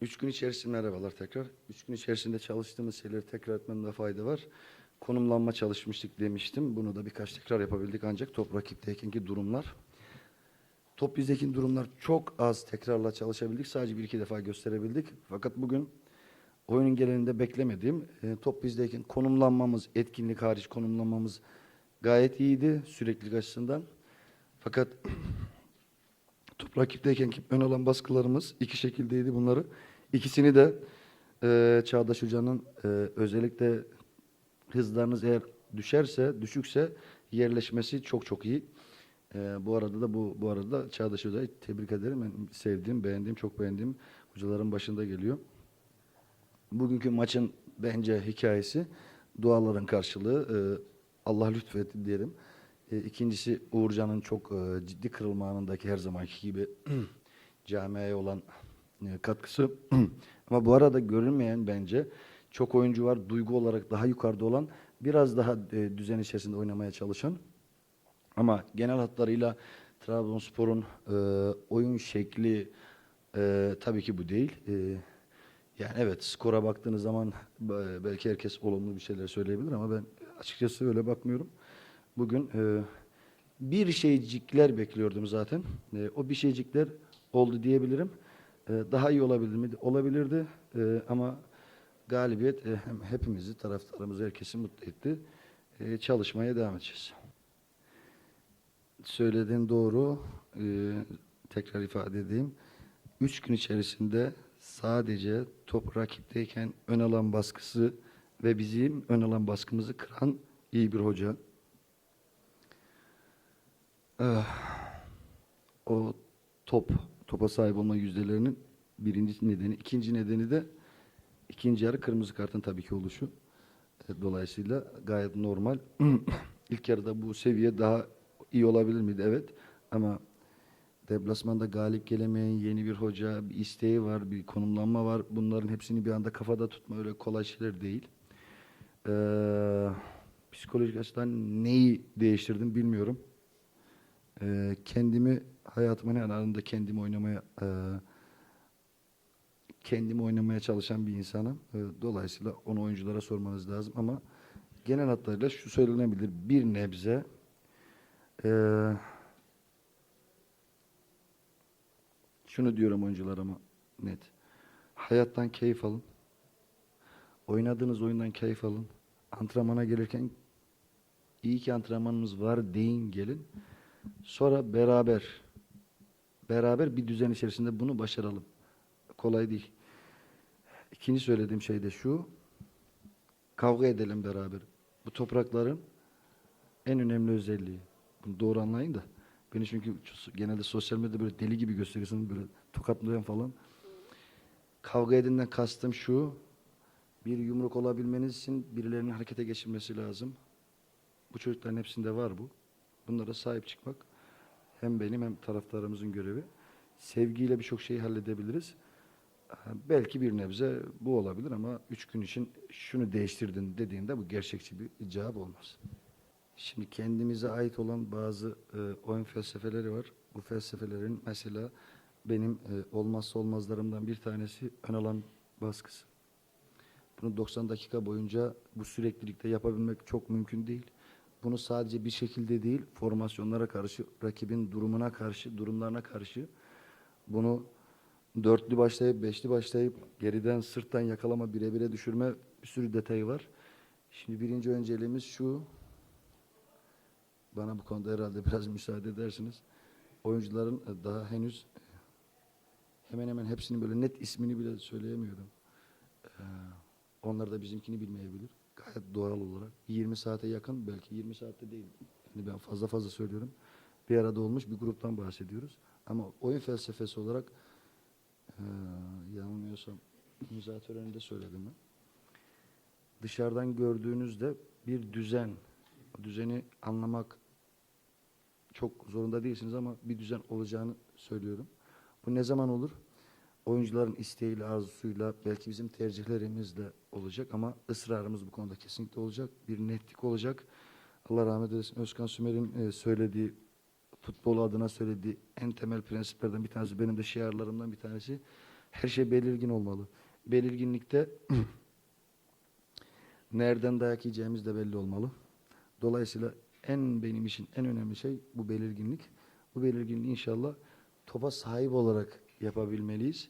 Üç gün içerisinde merhabalar tekrar. Üç gün içerisinde çalıştığımız şeyleri tekrar etmemde fayda var. Konumlanma çalışmıştık demiştim. Bunu da birkaç tekrar yapabildik ancak top rakipteykenki durumlar. Top bizdeki durumlar çok az tekrarla çalışabildik. Sadece bir iki defa gösterebildik. Fakat bugün oyunun genelinde beklemediğim e, top bizdeyken konumlanmamız, etkinlik hariç konumlanmamız gayet iyiydi süreklilik açısından. Fakat top rakipteyken ki ön alan baskılarımız iki şekildeydi bunları. İkisini de e, Çağdaş Hoca'nın e, özellikle hızlarınız eğer düşerse, düşükse yerleşmesi çok çok iyi. E, bu arada da bu bu arada da Çağdaş Hoca'yı tebrik ederim. Ben sevdiğim, beğendiğim, çok beğendiğim hocaların başında geliyor. Bugünkü maçın bence hikayesi duaların karşılığı. e, Allah lütfetti diyelim. E, ikincisi Uğurcan'ın çok e, ciddi kırılma anındaki her zamanki gibi camiaya olan katkısı. Ama bu arada görünmeyen bence çok oyuncu var. Duygu olarak daha yukarıda olan, biraz daha e, düzen içerisinde oynamaya çalışan. Ama genel hatlarıyla Trabzonspor'un e, oyun şekli e, tabii ki bu değil. E, yani evet skora baktığınız zaman e, belki herkes olumlu bir şeyler söyleyebilir ama ben açıkçası öyle bakmıyorum. Bugün e, bir şeycikler bekliyordum zaten. E, o bir şeycikler oldu diyebilirim. E, daha iyi olabilir mi? Olabilirdi E, ama galibiyet e, hem hepimizi, taraftarımızı, herkesi mutlu etti. E, çalışmaya devam edeceğiz. Söylediğin doğru. Tekrar ifade edeyim. Üç gün içerisinde sadece top rakipteyken ön alan baskısı ve bizim ön alan baskımızı kıran iyi bir hoca. Ah, o top, topa sahip olma yüzdelerinin birinci nedeni. ikinci nedeni de ikinci yarı kırmızı kartın tabii ki oluşu. E, Dolayısıyla gayet normal. İlk yarıda bu seviye daha iyi olabilir miydi? Evet. Ama deplasmanda galip gelemeyen yeni bir hoca, bir isteği var, bir konumlanma var. Bunların hepsini bir anda kafada tutma öyle kolay şeyler değil. Ee, psikolojik açıdan neyi değiştirdim bilmiyorum. Ee, kendimi hayatımın her anında kendimi oynamaya e, kendimi oynamaya çalışan bir insanım. Ee, dolayısıyla onu oyunculara sormanız lazım ama genel hatlarıyla şu söylenebilir. Bir nebze eee şunu diyorum oyuncularıma net. Hayattan keyif alın. Oynadığınız oyundan keyif alın. Antrenmana gelirken iyi ki antrenmanımız var deyin gelin. Sonra beraber beraber bir düzen içerisinde bunu başaralım. Kolay değil. İkinci söylediğim şey de şu. Kavga edelim beraber. Bu toprakların en önemli özelliği. Bunu doğru anlayın da. Beni çünkü genelde sosyal medyada böyle deli gibi gösteriyorsun. Böyle tokatlayan falan. Kavga edinden kastım şu. Bir yumruk olabilmeniz için birilerinin harekete geçirmesi lazım. Bu çocukların hepsinde var bu. Bunlara sahip çıkmak hem benim hem taraftarımızın görevi. Sevgiyle birçok şeyi halledebiliriz. Ha, Belki bir nebze bu olabilir ama üç gün için şunu değiştirdin dediğinde bu gerçekçi bir cevap olmaz. Şimdi kendimize ait olan bazı e, oyun felsefeleri var. Bu felsefelerin mesela benim e, olmazsa olmazlarımdan bir tanesi ön alan baskısı. Bunu 90 dakika boyunca bu süreklilikte yapabilmek çok mümkün değil. Bunu sadece bir şekilde değil, formasyonlara karşı, rakibin durumuna karşı, durumlarına karşı bunu dörtlü başlayıp, beşli başlayıp, geriden sırttan yakalama, bire bire düşürme bir sürü detayı var. Şimdi birinci önceliğimiz şu, bana bu konuda herhalde biraz müsaade edersiniz. Oyuncuların e, daha henüz e, hemen hemen hepsinin böyle net ismini bile söyleyemiyorum. Ee, onlar da bizimkini bilmeyebilir. Gayet doğal olarak. 20 saate yakın, belki 20 saatte değil. Yani ben fazla fazla söylüyorum. Bir arada olmuş bir gruptan bahsediyoruz. Ama oyun felsefesi olarak ee, yanılmıyorsam imza töreninde söyledim ben. Dışarıdan gördüğünüzde bir düzen, düzeni anlamak çok zorunda değilsiniz ama bir düzen olacağını söylüyorum. Bu ne zaman olur? Oyuncuların isteğiyle, arzusuyla, belki bizim tercihlerimizle olacak ama ısrarımız bu konuda kesinlikle olacak. Bir netlik olacak. Allah rahmet eylesin. Özkan Sümer'in e, söylediği, futbol adına söylediği en temel prensiplerden bir tanesi, benim de şiarlarımdan bir tanesi. Her şey belirgin olmalı. Belirginlikte nereden dayak yiyeceğimiz de belli olmalı. Dolayısıyla en benim için en önemli şey bu belirginlik. Bu belirginliği inşallah topa sahip olarak yapabilmeliyiz.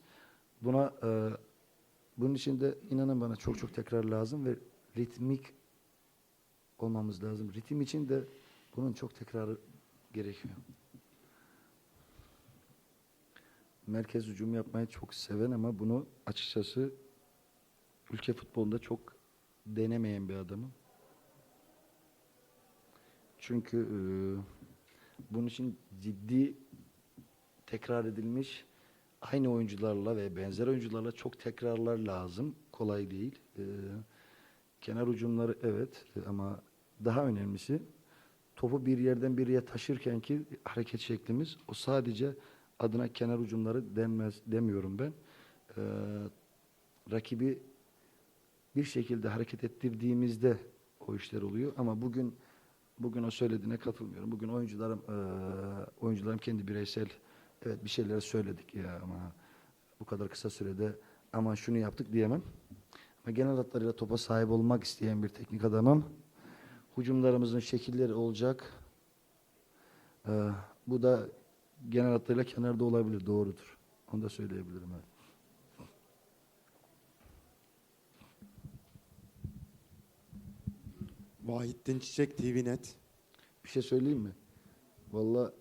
Buna e, bunun için de inanın bana çok çok tekrar lazım ve ritmik olmamız lazım. Ritim için de bunun çok tekrarı gerekiyor. Merkez hücum yapmayı çok seven ama bunu açıkçası ülke futbolunda çok denemeyen bir adamım. Çünkü e, bunun için ciddi tekrar edilmiş aynı oyuncularla ve benzer oyuncularla çok tekrarlar lazım. Kolay değil. E, kenar hücumları evet e, ama daha önemlisi topu bir yerden bir yere taşırken ki hareket şeklimiz o sadece adına kenar hücumları denmez demiyorum ben. E, rakibi bir şekilde hareket ettirdiğimizde o işler oluyor ama bugün bugün o söylediğine katılmıyorum. Bugün oyuncularım eee, oyuncularım kendi bireysel evet bir şeyler söyledik ya ama bu kadar kısa sürede ama şunu yaptık diyemem. Ama genel hatlarıyla topa sahip olmak isteyen bir teknik adamım. Hücumlarımızın şekilleri olacak. Eee, bu da genel hatlarıyla kenarda olabilir. Doğrudur. Onu da söyleyebilirim. Evet. Vahittin Çiçek TV Net. Bir şey söyleyeyim mi? Valla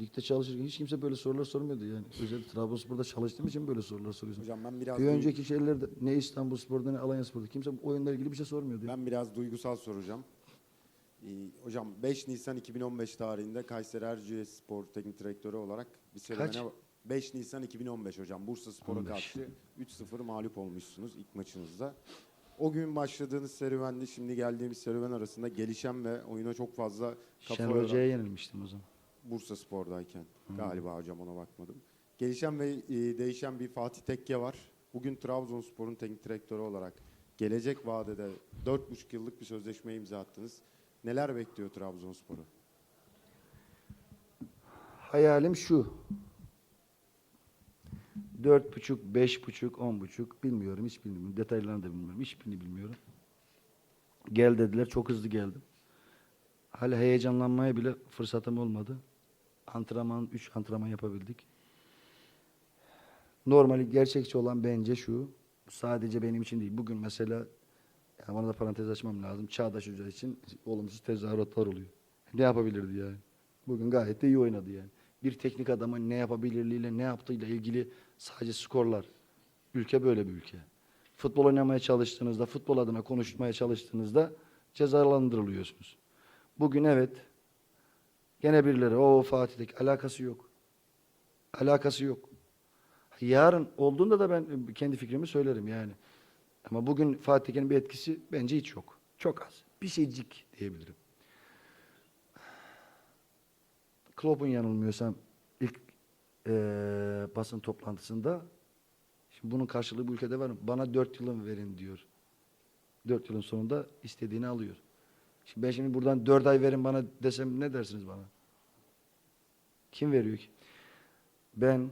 ligde çalışırken hiç kimse böyle sorular sormuyordu yani. Özellikle Trabzonspor'da çalıştığım için böyle sorular soruyorsun. Hocam ben biraz Bir önceki şeylerde ne İstanbulspor'da ne Alanyaspor'da kimse oyunla ilgili bir şey sormuyordu. ben biraz duygusal soracağım. Ee, hocam 5 Nisan 2015 tarihinde Kayseri Erciyes Spor Teknik Direktörü olarak bir serüvene Kaç? 5 Nisan 2015 hocam Bursa Spor'a 15. karşı 3-0 mağlup olmuşsunuz ilk maçınızda. O gün başladığınız serüvenle şimdi geldiğimiz serüven arasında gelişen ve oyuna çok fazla kafa Şenol Hoca'ya yenilmiştim o zaman. Bursa Spor'dayken galiba hocam ona bakmadım. Gelişen ve e, değişen bir Fatih Tekke var. Bugün Trabzonspor'un teknik direktörü olarak gelecek vadede 4,5 yıllık bir sözleşme imza attınız. Neler bekliyor Trabzonspor'u? Hayalim şu. Dört buçuk, beş buçuk, on buçuk bilmiyorum hiç bilmiyorum. Detaylarını da bilmiyorum. Hiçbirini bilmiyorum. Gel dediler. Çok hızlı geldim. Hala heyecanlanmaya bile fırsatım olmadı. Antrenman, üç antrenman yapabildik. Normali gerçekçi olan bence şu. Sadece benim için değil. Bugün mesela yani bana da parantez açmam lazım. Çağdaş Hoca için olumsuz tezahüratlar oluyor. Ne yapabilirdi yani? Bugün gayet de iyi oynadı yani. Bir teknik adamın ne yapabilirliğiyle, ne yaptığıyla ilgili sadece skorlar. Ülke böyle bir ülke. Futbol oynamaya çalıştığınızda, futbol adına konuşmaya çalıştığınızda cezalandırılıyorsunuz. Bugün evet, gene birileri, o Fatih'teki alakası yok. Alakası yok. Yarın olduğunda da ben kendi fikrimi söylerim yani. Ama bugün Fatih Tekin'in bir etkisi bence hiç yok. Çok az. Bir şeycik diyebilirim. Klopp'un yanılmıyorsam ilk eee, basın toplantısında şimdi bunun karşılığı bu ülkede var mı? Bana dört yılın verin diyor. Dört yılın sonunda istediğini alıyor. Şimdi ben şimdi buradan dört ay verin bana desem ne dersiniz bana? Kim veriyor ki? Ben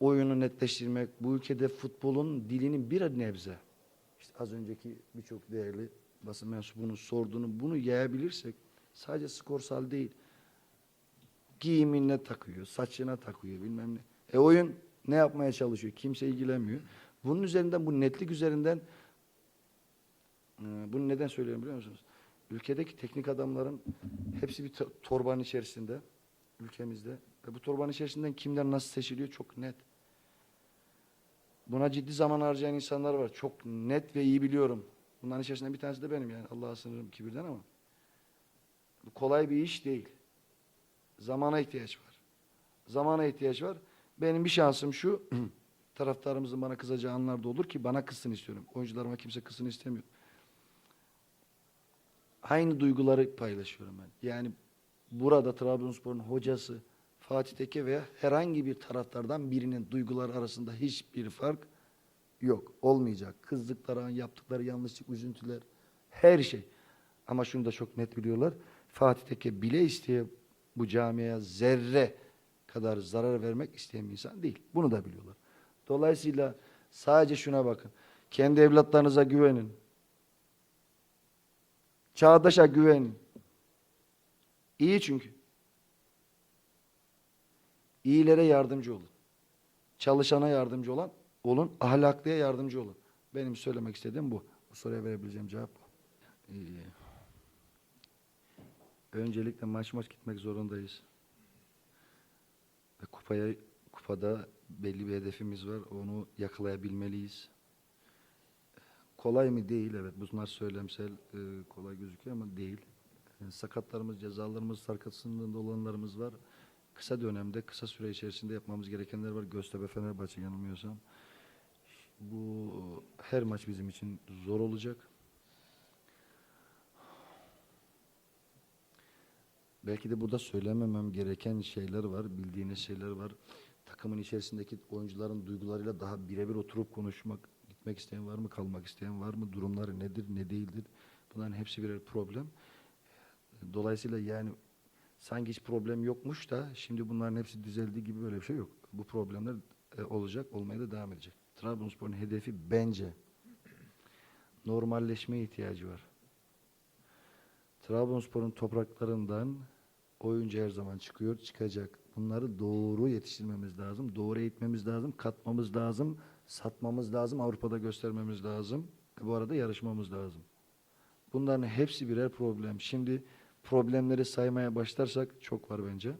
oyunu netleştirmek, bu ülkede futbolun dilinin bir nebze, işte az önceki birçok değerli basın mensubunun sorduğunu, bunu yayabilirsek, sadece skorsal değil, giyimine takıyor, saçına takıyor bilmem ne. E oyun ne yapmaya çalışıyor? Kimse ilgilenmiyor. Bunun üzerinden, bu netlik üzerinden e, bunu neden söylüyorum biliyor musunuz? Ülkedeki teknik adamların hepsi bir to- torbanın içerisinde, ülkemizde. Ve bu torbanın içerisinden kimler nasıl seçiliyor çok net. Buna ciddi zaman harcayan insanlar var. Çok net ve iyi biliyorum. Bunların içerisinde bir tanesi de benim yani. Allah'a sınırım kibirden ama. Bu kolay bir iş değil. Zamana ihtiyaç var. Zamana ihtiyaç var. Benim bir şansım şu. taraftarımızın bana kızacağı anlar da olur ki bana kızsın istiyorum. Oyuncularıma kimse kızsın istemiyorum. Aynı duyguları paylaşıyorum ben. Yani burada Trabzonspor'un hocası Fatih Tekke veya herhangi bir taraftardan birinin duyguları arasında hiçbir fark yok. Olmayacak. Kızdıkları, yaptıkları yanlışlık, üzüntüler, her şey. Ama şunu da çok net biliyorlar. Fatih Tekke bile isteye bu camiaya zerre kadar zarar vermek isteyen bir insan değil. Bunu da biliyorlar. Dolayısıyla sadece şuna bakın. Kendi evlatlarınıza güvenin. Çağdaşa güvenin. İyi çünkü. İyilere yardımcı olun. Çalışana yardımcı olan olun. Ahlaklıya yardımcı olun. Benim söylemek istediğim bu. Bu soruya verebileceğim cevap bu. Ee, öncelikle maç maç gitmek zorundayız. Ve kupaya kupada belli bir hedefimiz var. Onu yakalayabilmeliyiz. Kolay mı? Değil. Evet. Bunlar söylemsel e, kolay gözüküyor ama değil. E, sakatlarımız, cezalarımız, sarkasında olanlarımız var. Kısa dönemde, kısa süre içerisinde yapmamız gerekenler var. Göztepe Fenerbahçe yanılmıyorsam. Bu her maç bizim için zor olacak. Belki de burada söylememem gereken şeyler var, bildiğiniz şeyler var. Takımın içerisindeki oyuncuların duygularıyla daha birebir oturup konuşmak, gitmek isteyen var mı, kalmak isteyen var mı, durumları nedir, ne değildir. Bunların hepsi birer problem. Dolayısıyla yani sanki hiç problem yokmuş da şimdi bunların hepsi düzeldiği gibi böyle bir şey yok. Bu problemler e, olacak, olmaya da devam edecek. Trabzonspor'un hedefi bence normalleşmeye ihtiyacı var. Trabzonspor'un topraklarından oyuncu her zaman çıkıyor, çıkacak. Bunları doğru yetiştirmemiz lazım, doğru eğitmemiz lazım, katmamız lazım, satmamız lazım, Avrupa'da göstermemiz lazım. Bu arada yarışmamız lazım. Bunların hepsi birer problem. Şimdi problemleri saymaya başlarsak çok var bence.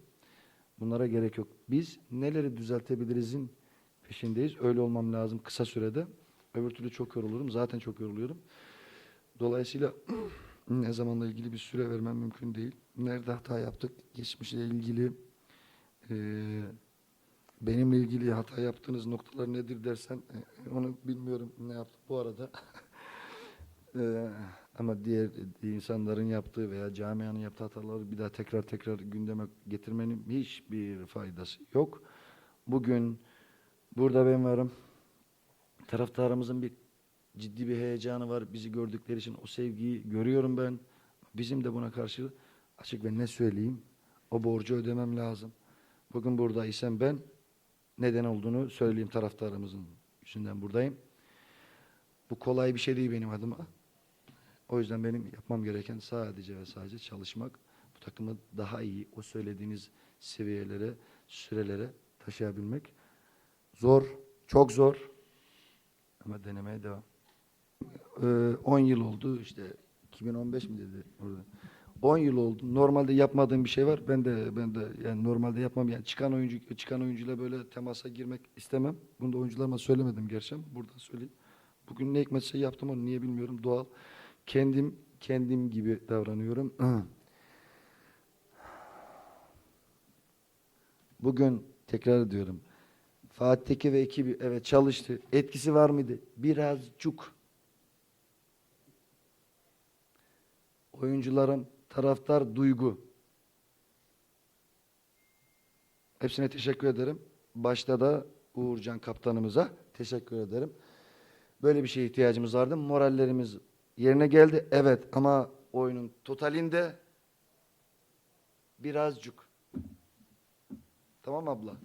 Bunlara gerek yok. Biz neleri düzeltebilirizin peşindeyiz. Öyle olmam lazım kısa sürede. Öbür türlü çok yorulurum. Zaten çok yoruluyorum. Dolayısıyla ne zamanla ilgili bir süre vermem mümkün değil. Nerede hata yaptık? Geçmişle ilgili eee, benimle ilgili hata yaptığınız noktalar nedir dersen e, onu bilmiyorum ne yaptım bu arada. Eee, ama diğer insanların yaptığı veya camianın yaptığı hataları bir daha tekrar tekrar gündeme getirmenin hiçbir faydası yok. Bugün burada ben varım. Taraftarımızın bir ciddi bir heyecanı var. Bizi gördükleri için o sevgiyi görüyorum ben. Bizim de buna karşı açık ve ne söyleyeyim? O borcu ödemem lazım. Bugün buradaysam ben neden olduğunu söyleyeyim taraftarımızın yüzünden buradayım. Bu kolay bir şey değil benim adıma. O yüzden benim yapmam gereken sadece ve sadece çalışmak. Bu takımı daha iyi o söylediğiniz seviyelere, sürelere taşıyabilmek. Zor, çok zor. Ama denemeye devam. Ee, 10 yıl oldu işte 2015 mi dedi orada. 10 yıl oldu. Normalde yapmadığım bir şey var. Ben de ben de yani normalde yapmam. Yani çıkan oyuncu çıkan oyuncuyla böyle temasa girmek istemem. Bunu da oyuncularıma söylemedim gerçi buradan söyleyeyim. Bugün ne hikmetse yaptım onu niye bilmiyorum. Doğal. Kendim kendim gibi davranıyorum. Bugün tekrar ediyorum. Fatih ve ekibi evet çalıştı. Etkisi var mıydı? Birazcık. Oyuncuların taraftar duygu. Hepsine teşekkür ederim. Başta da Uğurcan kaptanımıza teşekkür ederim. Böyle bir şeye ihtiyacımız vardı. Morallerimiz yerine geldi. Evet ama oyunun totalinde birazcık. Tamam abla?